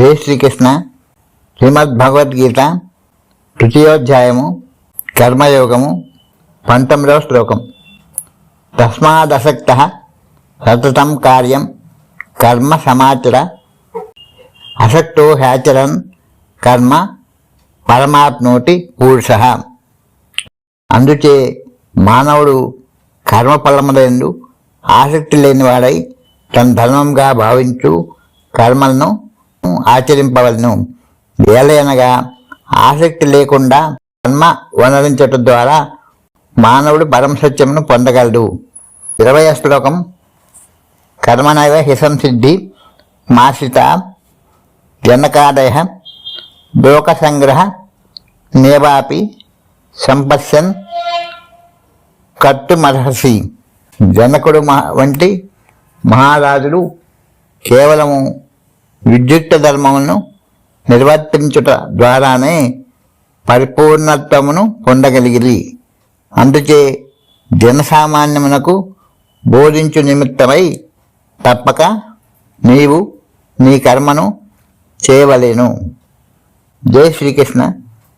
జై శ్రీకృష్ణ శ్రీమద్ భగవద్గీత తృతీయోధ్యాయము కర్మయోగము పంతొమ్మిదవ శ్లోకం. తస్మాదసక్త సతతం కార్యం కర్మ సమాచర అసక్తో హ్యాచరన్ కర్మ పరమాప్నోటి పూరుష. అందుచే మానవుడు కర్మఫలములందు ఆసక్తి లేనివాడై తన ధర్మంగా భావించు కర్మలను ఆచరింపవలను. ఏలయనగా ఆసక్తి లేకుండా కర్మ వనరించటం ద్వారా మానవుడు పరమ సత్యమును పొందగలడు. ఇరవై శ్లోకం. కర్మనైవ హిసం సిద్ధి మాసిత జనకాదయ లోక సంగ్రహ నేవాపి కట్టు కర్తుమర్హసి. జనకుడు మహా వంటి మహారాజులు కేవలము విద్యుక్త ధర్మమును నిర్వర్తించుట ద్వారానే పరిపూర్ణత్వమును పొందగలిగిరి. అందుచే జనసామాన్యమునకు బోధించు నిమిత్తమై తప్పక నీవు నీ కర్మను చేయవలేను. జై శ్రీకృష్ణ.